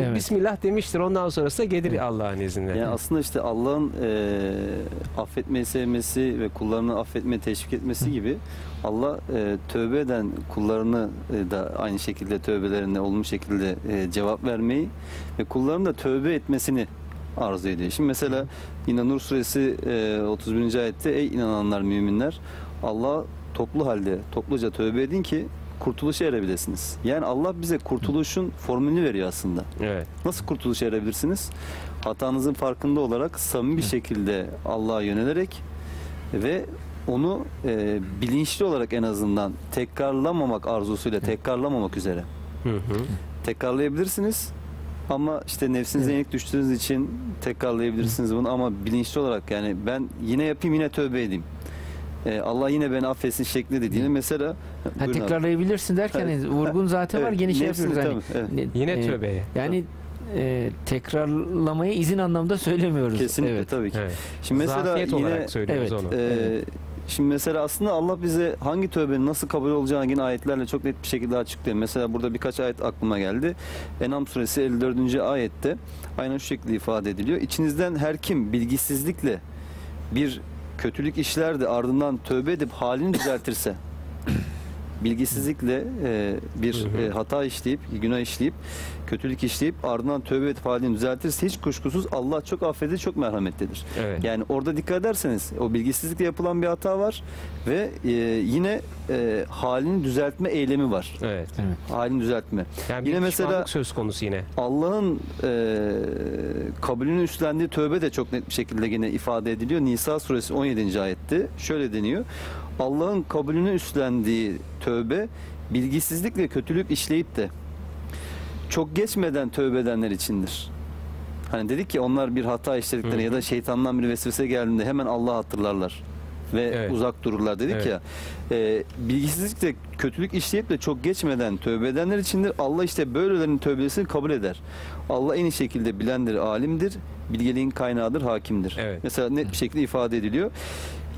Evet. Bismillah demiştir. Ondan sonrası da gelir Allah'ın izniyle. Yani aslında işte Allah'ın e, affetmeyi sevmesi ve kullarını affetmeye teşvik etmesi gibi Allah e, tövbe eden kullarını e, da aynı şekilde tövbelerine olumlu şekilde e, cevap vermeyi ve kulların da tövbe etmesini arzu ediyor. Şimdi mesela yine Nur suresi e, 31. ayette ey inananlar müminler Allah toplu halde topluca tövbe edin ki kurtuluşa erebilirsiniz. Yani Allah bize kurtuluşun formülünü veriyor aslında. Evet. Nasıl kurtuluşa erebilirsiniz? Hatanızın farkında olarak samimi bir şekilde Allah'a yönelerek ve onu e, bilinçli olarak en azından tekrarlamamak arzusuyla tekrarlamamak üzere Hı hı. tekrarlayabilirsiniz. Ama işte nefsinize yenik düştüğünüz için tekrarlayabilirsiniz bunu ama bilinçli olarak yani ben yine yapayım yine tövbe edeyim. E, Allah yine beni affetsin şeklinde dediğini mesela Ha, tekrarlayabilirsin derken Evet. vurgun zaten var Evet, geniş şey yapıyoruz. tabii, evet. Ne- Yine e, tövbeye. Yani e, tekrarlamaya izin anlamda söylemiyoruz. Kesinlikle Evet. tabii ki. Evet. Şimdi mesela Zafiyet yine olarak söylüyoruz Evet. onu. Evet. Şimdi mesela aslında Allah bize hangi tövbenin nasıl kabul olacağını yine ayetlerle çok net bir şekilde açıklıyor. Mesela burada birkaç ayet aklıma geldi. Enam suresi 54. ayette aynen şu şekilde ifade ediliyor. İçinizden her kim bilgisizlikle bir kötülük işler de ardından tövbe edip halini düzeltirse bilgisizlikle e, bir Hı hı. e, hata işleyip, günah işleyip, kötülük işleyip ardından tövbe edip halini düzeltirse hiç kuşkusuz Allah çok affedici, çok merhametlidir. Evet. Yani orada dikkat ederseniz o bilgisizlikle yapılan bir hata var ve e, yine e, halini düzeltme eylemi var. Evet. Evet. Halini düzeltme. Yani Yine mesela mesela- söz konusu yine. Allah'ın e, kabulünü üstlendiği tövbe de çok net bir şekilde yine ifade ediliyor. Nisa suresi 17. ayette şöyle deniyor. Allah'ın kabulünü üstlendiği tövbe bilgisizlikle kötülük işleyip de çok geçmeden tövbe edenler içindir. Hani dedik ki onlar bir hata işlediklerinde ya da şeytandan bir vesvese geldiğinde hemen Allah'ı hatırlarlar ve Evet. uzak dururlar dedik Evet. ya. E, bilgisizlikle kötülük işleyip de çok geçmeden tövbe edenler içindir. Allah işte böylelerinin tövbesini kabul eder. Allah en iyi şekilde bilendir, alimdir, bilgeliğin kaynağıdır, hakimdir. Evet. Mesela net bir şekilde ifade ediliyor.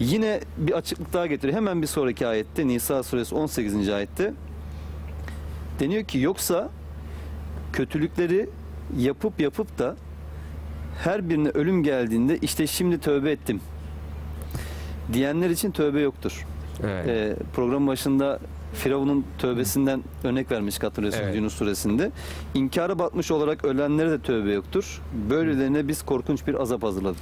Yine bir açıklık daha getiriyor. Hemen bir sonraki ayette Nisa suresi 18. ayette deniyor ki yoksa kötülükleri yapıp yapıp da her birine ölüm geldiğinde işte şimdi tövbe ettim diyenler için tövbe yoktur. Evet. Ee, program başında Firavun'un tövbesinden örnek vermiş hatırlıyorsunuz Evet. Yunus suresinde. İnkara batmış olarak ölenlere de tövbe yoktur. Böylelerine biz korkunç bir azap hazırladık.